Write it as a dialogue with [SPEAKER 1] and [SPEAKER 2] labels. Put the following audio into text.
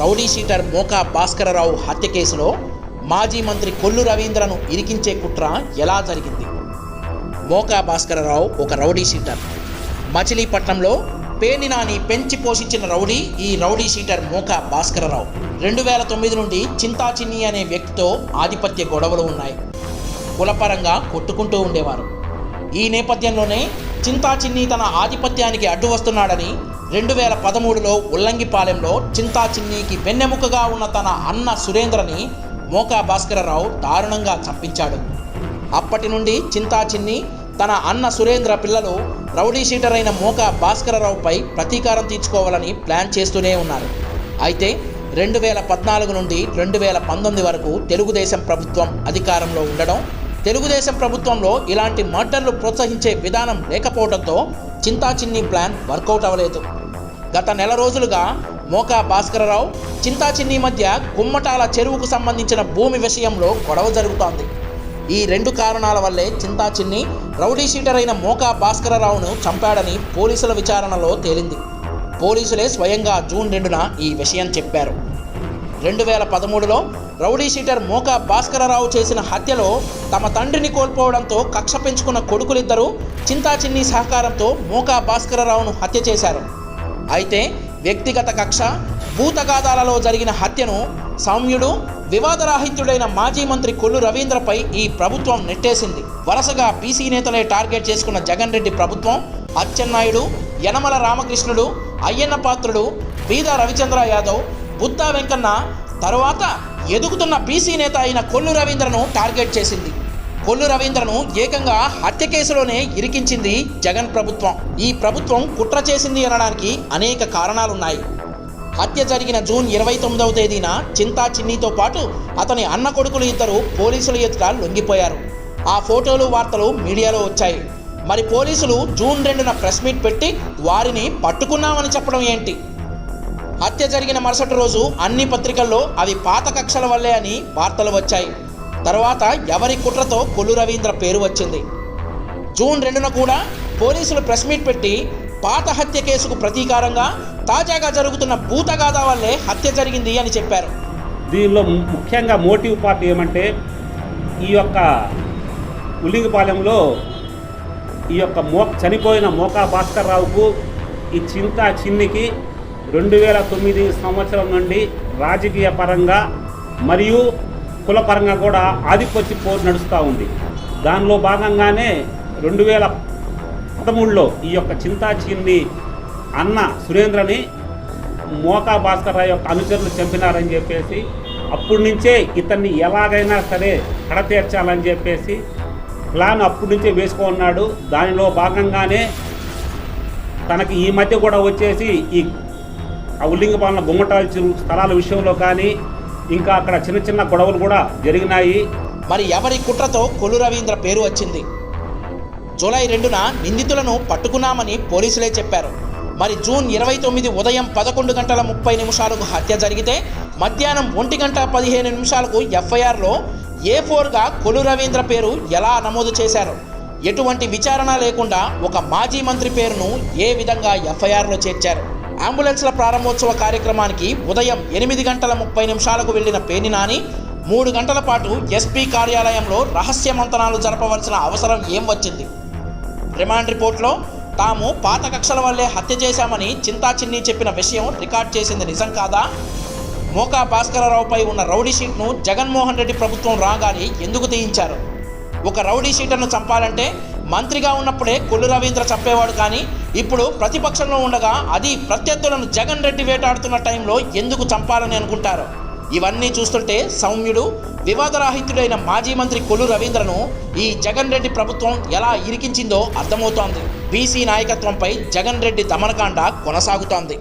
[SPEAKER 1] Rowdy sheeter మోకా భాస్కరరావు హత్య కేసులో మాజీ మంత్రి కొల్లు రవీంద్రను ఇరికించే కుట్ర ఎలా జరిగింది? మోకా భాస్కరరావు ఒక రౌడీ షీటర్. మచిలీపట్నంలో పేనినాని పెంచి పోషించిన రౌడీ ఈ రౌడీ షీటర్ మోకా భాస్కరరావు. రెండు వేల తొమ్మిది నుండి చింతా చిన్ని అనే వ్యక్తితో ఆధిపత్య గొడవలు ఉన్నాయి. కులపరంగా కొట్టుకుంటూ ఉండేవారు. ఈ నేపథ్యంలోనే చింతాచిన్ని తన ఆధిపత్యానికి అడ్డు వస్తున్నాడని రెండు వేల పదమూడులో ఉల్లంగిపాలెంలో చింతాచిన్నికి వెన్నెముకగా ఉన్న తన అన్న సురేంద్రని మోకా భాస్కరరావు దారుణంగా చంపించాడు. అప్పటి నుండి చింతాచిన్ని తన అన్న సురేంద్ర పిల్లలు రౌడీ షీటర్ అయిన మోకా భాస్కరరావుపై ప్రతీకారం తీర్చుకోవాలని ప్లాన్ చేస్తూనే ఉన్నారు. అయితే రెండు వేల పద్నాలుగు నుండి రెండు వేల పంతొమ్మిది వరకు తెలుగుదేశం ప్రభుత్వం అధికారంలో ఉండడం తెలుగుదేశం ప్రభుత్వంలో ఇలాంటి మర్డర్లు ప్రోత్సహించే విధానం లేకపోవడంతో చింతాచిన్ని ప్లాన్ వర్కౌట్ అవ్వలేదు. గత నెల రోజులుగా మోకా భాస్కరరావు చింతాచిన్ని మధ్య కుమ్మటాల చెరువుకు సంబంధించిన భూమి విషయంలో గొడవ జరుగుతోంది. ఈ రెండు కారణాల వల్లే చింతాచిన్ని రౌడీ షీటర్ అయిన మోకా భాస్కరరావును చంపాడని పోలీసుల విచారణలో తేలింది. పోలీసులే స్వయంగా జూన్ రెండున ఈ విషయం చెప్పారు. రెండు వేల పదమూడులో రౌడీ షీటర్ మోకా భాస్కరరావు చేసిన హత్యలో తమ తండ్రిని కోల్పోవడంతో కక్ష పెంచుకున్న కొడుకులిద్దరూ చింతాచిన్ని సహకారంతో మోకా భాస్కరరావును హత్య చేశారు. అయితే వ్యక్తిగత కక్ష భూతగాదాలలో జరిగిన హత్యను సౌమ్యుడు వివాదరాహిత్యుడైన మాజీ మంత్రి కొల్లు రవీంద్రపై ఈ ప్రభుత్వం నెట్టేసింది. వరుసగా బీసీ నేతలే టార్గెట్ చేసుకున్న జగన్ రెడ్డి ప్రభుత్వం అచ్చెన్నాయుడు యనమల రామకృష్ణుడు అయ్యన్న పాత్రుడు బీద రవిచంద్ర యాదవ్ బుద్ధ వెంకన్న తరువాత ఎదుగుతున్న బీసీ నేత అయిన కొల్లు రవీంద్రను టార్గెట్ చేసింది. కొల్లు రవీంద్రను ఏకంగా హత్య కేసులోనే ఇరికించింది జగన్ ప్రభుత్వం. ఈ ప్రభుత్వం కుట్ర చేసింది అనడానికి అనేక కారణాలున్నాయి. హత్య జరిగిన జూన్ ఇరవై తొమ్మిదవ తేదీన చింతా చిన్నితో పాటు అతని అన్న కొడుకులు ఇద్దరు పోలీసుల ఎదుట లొంగిపోయారు. ఆ ఫోటోలు వార్తలు మీడియాలో వచ్చాయి. మరి పోలీసులు జూన్ రెండున ప్రెస్ మీట్ పెట్టి వారిని పట్టుకున్నామని చెప్పడం ఏంటి? హత్య జరిగిన మరుసటి రోజు అన్ని పత్రికల్లో అవి పాత కక్షల వల్లే అని వార్తలు వచ్చాయి. తర్వాత ఎవరి కుట్రతో కొల్లు రవీంద్ర పేరు వచ్చింది. జూన్ రెండున కూడా పోలీసులు ప్రెస్ మీట్ పెట్టి పాత హత్య కేసుకు ప్రతీకారంగా తాజాగా జరుగుతున్న భూతగాథ వల్లే హత్య జరిగింది అని చెప్పారు.
[SPEAKER 2] దీనిలో ముఖ్యంగా మోటివ్ పార్ట్ ఏమంటే ఈ యొక్క ఉల్లింగిపాలెంలో ఈ యొక్క మో చనిపోయిన మోకా భాస్కర్ రావుకు ఈ చింత చిన్నికి రెండు వేల తొమ్మిది సంవత్సరం నుండి రాజకీయ పరంగా మరియు కులపరంగా కూడా ఆధిపత్య పోరు నడుస్తూ ఉంది. దానిలో భాగంగానే రెండు వేల పదమూడులో ఈ యొక్క చింతాచీన్ని అన్న సురేంద్రని మోకా భాస్కర్ రావు యొక్క అనుచరులు చంపినారని చెప్పేసి అప్పటి నుంచే ఇతన్ని ఎలాగైనా సరే కడతీర్చాలని చెప్పేసి ప్లాన్ అప్పటి నుంచే వేసుకున్నాడు. దానిలో భాగంగానే తనకి ఈ మధ్య కూడా వచ్చేసి ఈ ఆ ఉల్లింగపాలన బొమ్మటాల చెరువు స్థలాల విషయంలో కానీ ఇంకా అక్కడ చిన్న చిన్న గొడవలు కూడా జరిగినాయి.
[SPEAKER 1] మరి ఎవరి కుట్రతో కొల్లు రవీంద్ర పేరు వచ్చింది? జూలై రెండున నిందితులను పట్టుకున్నామని పోలీసులే చెప్పారు. మరి జూన్ ఇరవై తొమ్మిది ఉదయం పదకొండు గంటల ముప్పై నిమిషాలకు హత్య జరిగితే మధ్యాహ్నం ఒంటి గంట పదిహేను నిమిషాలకు ఎఫ్ఐఆర్లో ఏ ఫోర్గా కొలు రవీంద్ర పేరు ఎలా నమోదు చేశారు? ఎటువంటి విచారణ లేకుండా ఒక మాజీ మంత్రి పేరును ఏ విధంగా ఎఫ్ఐఆర్లో చేర్చారు? అంబులెన్స్ల ప్రారంభోత్సవ కార్యక్రమానికి ఉదయం ఎనిమిది గంటల ముప్పై నిమిషాలకు వెళ్ళిన పేని నాని మూడు గంటల పాటు ఎస్పీ కార్యాలయంలో రహస్య మంతనాలు జరపవలసిన అవసరం ఏం వచ్చింది? రిమాండ్ రిపోర్ట్లో తాము పాత కక్షల వల్లే హత్య చేశామని చింతా చిన్ని చెప్పిన విషయం రికార్డ్ చేసింది నిజం కాదా? మోకా భాస్కరరావుపై ఉన్న రౌడీ షీట్ను జగన్మోహన్ రెడ్డి ప్రభుత్వం రాగానే ఎందుకు తీయించారు? ఒక రౌడీ షీటర్ను చంపాలంటే మంత్రిగా ఉన్నప్పుడే కొల్లు రవీంద్ర చంపేవాడు కానీ ఇప్పుడు ప్రతిపక్షంలో ఉండగా అది ప్రత్యర్థులను జగన్ రెడ్డి వేటాడుతున్న టైంలో ఎందుకు చంపాలని అనుకుంటారు? ఇవన్నీ చూస్తుంటే సౌమ్యుడు వివాదరాహిత్యుడైన మాజీ మంత్రి కొల్లు రవీంద్రను ఈ జగన్ రెడ్డి ప్రభుత్వం ఎలా ఇరికించిందో అర్థమవుతోంది. బీసీ నాయకత్వంపై జగన్ రెడ్డి దమనకాండ కొనసాగుతోంది.